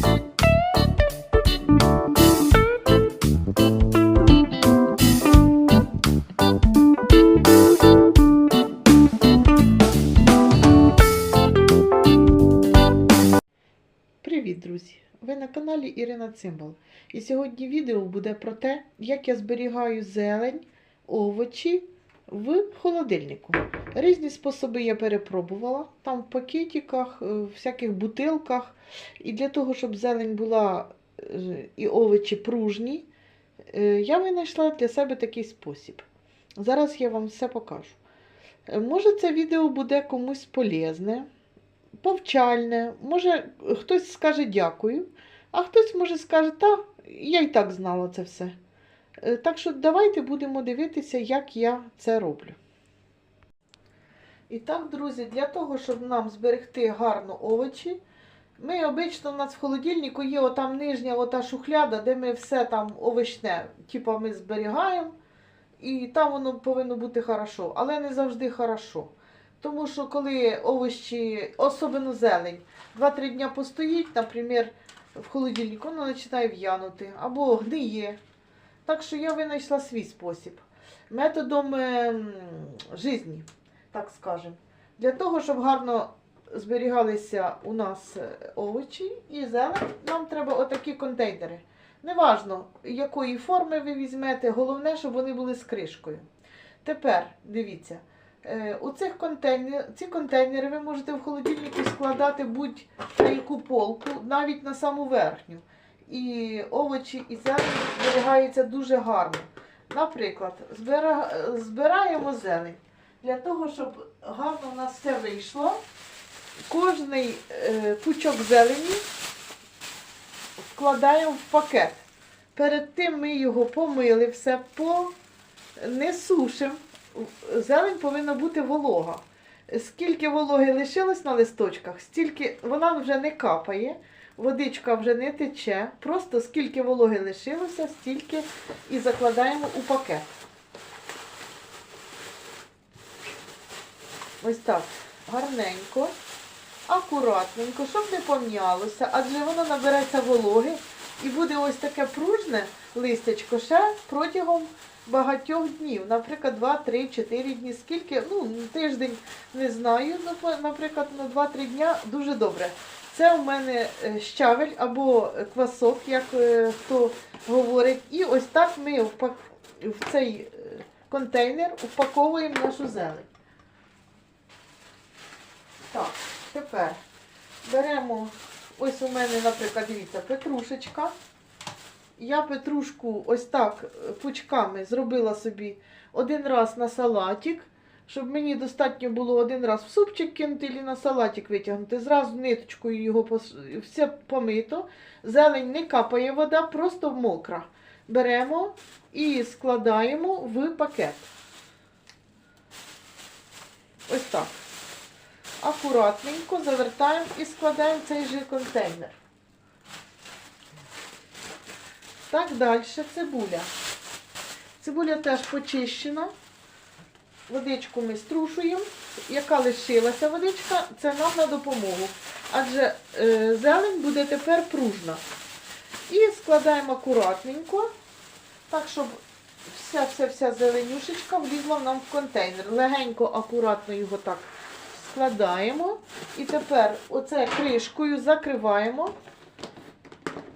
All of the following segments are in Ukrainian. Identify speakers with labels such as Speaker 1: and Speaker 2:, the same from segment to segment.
Speaker 1: Привіт, друзі! Ви на каналі Ірина Цимбал. І сьогодні відео буде про те, як я зберігаю зелень, овочі в холодильнику. Різні способи я перепробувала. Там в пакетиках, е, в всяких бутилках. І для того, щоб зелень була е, і овочі пружні, е, я винайшла для себе такий спосіб. Зараз я вам все покажу. Може, це відео буде комусь полезне повчальне. Може, хтось скаже дякую, а хтось може скаже, та я і так знала це все. Е, Так що давайте будемо дивитися, як я це роблю. І так, друзі, для того, щоб нам зберегти гарно овочі, ми обично у нас в холодильнику є отам нижня ота шухляда, де ми все там овочне, типу ми зберігаємо, і там воно повинно бути хорошо, але не завжди хорошо. Тому що коли овочі, особливо зелень, 2-3 дня постоїть, наприклад, в холодильнику, воно починає в'янути або гниє. Так що я винайшла свій спосіб. Методом ем, житті, так скажемо. Для того, щоб гарно зберігалися у нас е, овочі і зелень, нам треба отакі контейнери. Неважно, якої форми ви візьмете, головне, щоб вони були з кришкою. Тепер дивіться. Е, У цих контейнер, ці контейнери ви можете в холодильнику складати будь-на яку полку, навіть на саму верхню. І овочі і зелень зберігаються дуже гарно. Наприклад, збираємо зелень. Для того, щоб гарно у нас все вийшло, кожний е, пучок зелені вкладаємо в пакет. Перед тим ми його помили, все по не сушимо зелень повинна бути волога. Скільки вологи лишилось на листочках, стільки вона вже не капає, водичка вже не тече. Просто скільки вологи лишилося, стільки і закладаємо у пакет. Ось так. Гарненько, акуратненько, щоб не пом'ялося, адже воно набереться вологи і буде ось таке пружне листячко ще протягом багатьох днів, наприклад, 2, 3, 4 дні, скільки, ну, тиждень не знаю, ну, наприклад, на 2-3 дня дуже добре. Це у мене е, щавель або квасок, як е, хто говорить. І ось так ми в, цей е, контейнер упаковуємо нашу зелень. Так, тепер беремо, ось у мене, наприклад, дивіться, петрушечка. Я петрушку ось так пучками зробила собі один раз на салатик, щоб мені достатньо було один раз в супчик кинути і на салатик витягнути. Зразу ниточкою його пос- все помито. Зелень не капає вода, просто мокра. Беремо і складаємо в пакет. Ось так. Акуратненько завертаємо і складаємо цей же контейнер. Так, далі цибуля. Цибуля теж почищена. Водичку ми струшуємо. Яка лишилася водичка, це нам на допомогу. Адже е, зелень буде тепер пружна. І складаємо акуратненько, так, щоб вся вся вся зеленюшечка влізла нам в контейнер. Легенько, акуратно його так складаємо. І тепер оце кришкою закриваємо.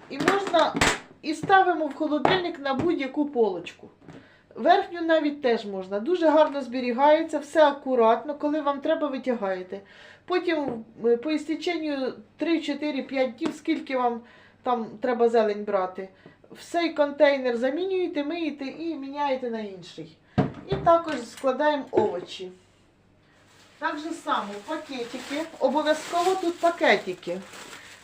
Speaker 1: І можна і ставимо в холодильник на будь-яку полочку. Верхню навіть теж можна. Дуже гарно зберігається, все акуратно, коли вам треба, витягаєте. Потім е, по істеченню 3-4-5 днів, скільки вам там треба зелень брати, всей контейнер замінюєте, миєте і міняєте на інший. І також складаємо овочі. Так же само пакетики. Обов'язково тут пакетики.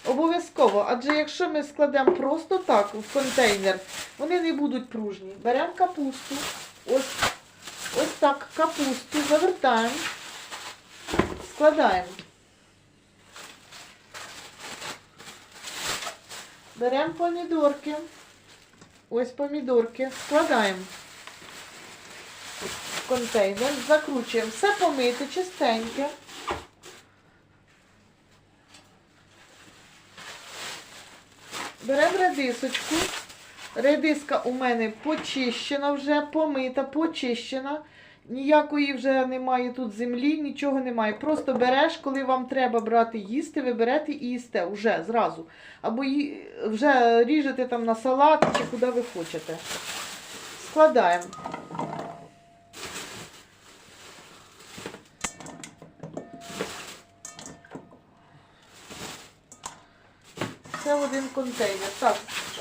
Speaker 1: Обов'язково, адже якщо ми складемо просто так в контейнер, вони не будуть пружні. Беремо капусту, ось, ось так капусту, завертаємо, складаємо. Беремо помідорки, ось помідорки, складаємо в контейнер, закручуємо. Все помите, чистеньке. Беремо редисочку. Редиска у мене почищена вже, помита, почищена. Ніякої вже немає тут землі, нічого немає. Просто береш, коли вам треба брати їсти, ви берете і їсте вже зразу. Або вже ріжете там на салат чи куди ви хочете. Складаємо. Це один контейнер. Так,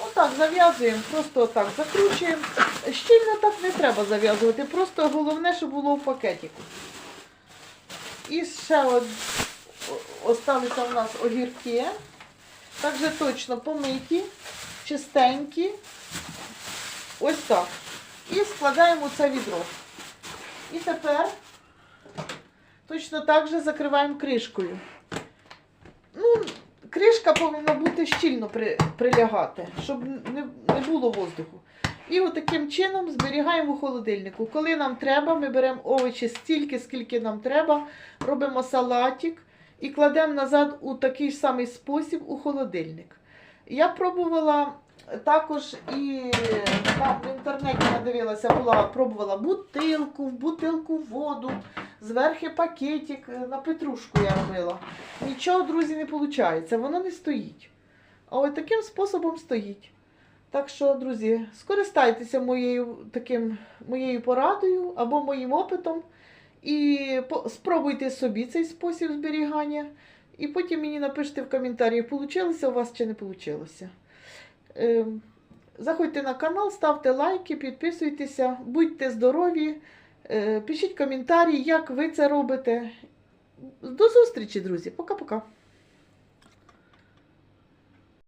Speaker 1: отак зав'язуємо, просто отак закручуємо. Щільно так не треба зав'язувати, просто головне, щоб було в пакетику. І ще от осталися у нас огірки. Так же точно помиті, чистенькі. Ось так. І складаємо це відро. І тепер точно так же закриваємо кришкою. Кришка повинна бути щільно при, прилягати, щоб не, не було воздуху. І от таким чином зберігаємо в холодильнику. Коли нам треба, ми беремо овочі стільки, скільки нам треба, робимо салатик і кладемо назад у такий самий спосіб у холодильник. Я пробувала також і там в інтернеті надивилася, була, пробувала бутилку, в бутилку воду, зверхи пакетик, е, на петрушку я робила. Нічого, друзі, не виходить, воно не стоїть. А ось таким способом стоїть. Так що, друзі, скористайтеся моєю, таким, моєю порадою або моїм опитом і спробуйте собі цей спосіб зберігання. І потім мені напишіть в коментарі, вийшло у вас чи не вийшло. Ем, Заходьте на канал, ставте лайки, підписуйтеся, будьте здорові, пишіть коментарі, як ви це робите. До зустрічі, друзі. Пока-пока.